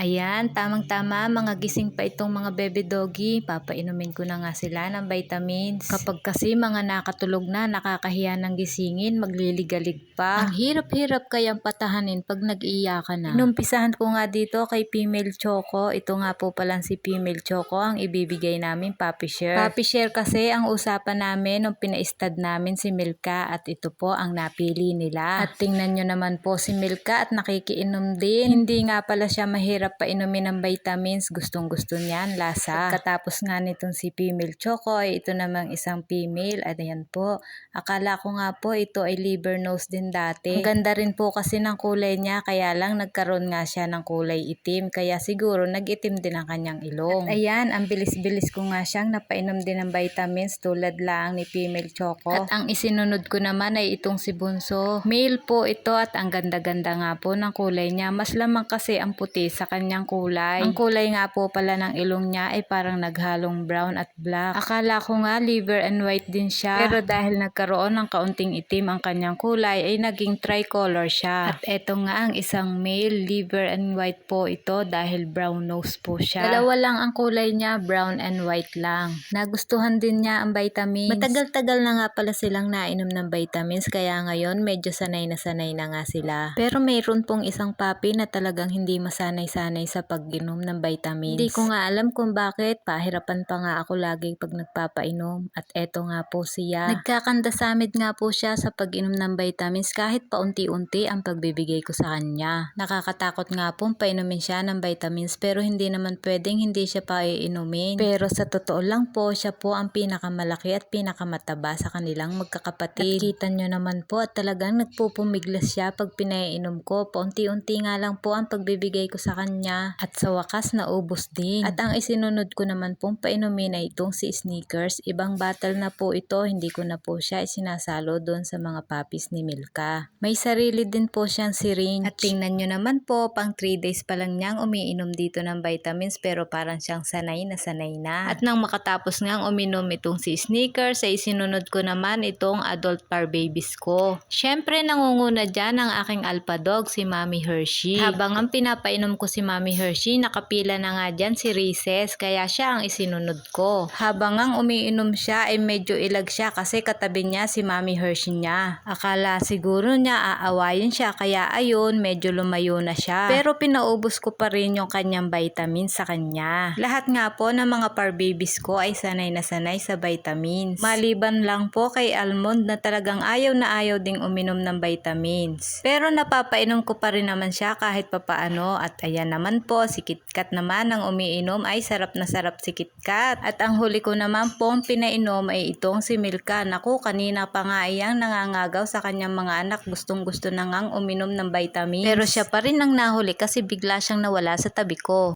Ayan, tamang-tama, mga gising pa itong mga bebe doggy. Papainumin ko na nga sila ng vitamins. Kapag kasi mga nakatulog na, nakakahiya ng gisingin, magliligalig pa. Ang hirap-hirap kayang patahanin pag nag-iiyakan na. Inumpisahan ko nga dito kay Female Choco. Ito nga po pala si Female Choco ang ibibigay namin puppy share. Puppy share kasi ang usapan namin nung pina-stud namin si Milka at ito po ang napili nila. At tingnan nyo naman po si Milka at nakikiinom din. Hindi nga pala siya mahirap painumin ng vitamins. Gustong gusto niyan, lasa. Katapos nga nitong si Female Choco ay ito namang isang female. At ayan po, akala ko nga po ito ay liver nose din dati. Ang ganda rin po kasi ng kulay niya kaya lang nagkaroon nga siya ng kulay itim. Kaya siguro nag-itim din ang kanyang ilong. At ayan, ang bilis-bilis ko nga siyang napainom din ng vitamins tulad lang ni Female Choco. At ang isinunod ko naman ay itong si Bunso. Male po ito at ang ganda-ganda nga po ng kulay niya. Mas lamang kasi ang puti sa kanyang kulay. Ang kulay nga po pala ng ilong niya ay parang naghalong brown at black. Akala ko nga liver and white din siya. Pero dahil nagkaroon ng kaunting itim ang kanyang kulay ay naging tricolor siya. At eto nga ang isang male liver and white po ito dahil brown nose po siya. Dalawa lang ang kulay niya, brown and white lang. Nagustuhan din niya ang vitamins. Matagal-tagal na nga pala silang nainom ng vitamins kaya ngayon medyo sanay na sanay na nga sila. Pero mayroon pong isang papi na talagang hindi masanay-sanay sa pag-inom ng vitamins. Hindi ko nga alam kung bakit. Pahirapan pa nga ako lagi pag nagpapainom. At eto nga po siya. Nagkakandasamid nga po siya sa pag-inom ng vitamins kahit paunti-unti ang pagbibigay ko sa kanya. Nakakatakot nga pong painumin siya ng vitamins pero hindi naman pwedeng hindi siya pa iinumin. Pero sa totoo lang po, siya po ang pinakamalaki at pinakamataba sa kanilang magkakapatid. At kita nyo naman po at talagang nagpupumiglas siya pag pinaiinom ko. Paunti-unti nga lang po ang pagbibigay ko sa kanya. At sa wakas naubos din. At ang isinunod ko naman pong painumin ay itong si Sneakers. Ibang battle na po ito. Hindi ko na po siya isinasalo doon sa mga puppies ni Milka. May sarili din po siyang syringe. At tingnan nyo naman po, pang 3 days pa lang niyang umiinom dito ng vitamins pero parang siyang sanay na sanay na. At nang makatapos ngang uminom itong si Sneakers ay sinunod ko naman itong adult par babies ko. Syempre nangunguna dyan ang aking alpha dog si Mami Hershey. Habang ang pinapainom ko si Mami Hershey, nakapila na nga dyan si Reese's kaya siya ang isinunod ko. Habang ang umiinom siya ay medyo ilag siya kasi katabi niya si Mami Hershey niya. Akala siguro niya aawayin siya kaya ayun medyo lumayo na siya. Pero pinaubos ko pa rin yung kanyang vitamins sa kanya. Lahat nga po ng mga par babies ko ay sanay na sanay sa vitamins. Maliban lang po kay Almond na talagang ayaw na ayaw ding uminom ng vitamins. Pero napapainom ko pa rin naman siya kahit papaano at ayan naman po si KitKat naman ang umiinom ay sarap na sarap si KitKat. At ang huli ko naman pong pinainom ay itong si Milka. Naku kanina pa nga iyang nangangagaw sa kanyang mga anak gustong gusto na ngang uminom ng vitamins. Pero siya pa rin ang nahuli kasi bigla siyang nawala sa tabi ko.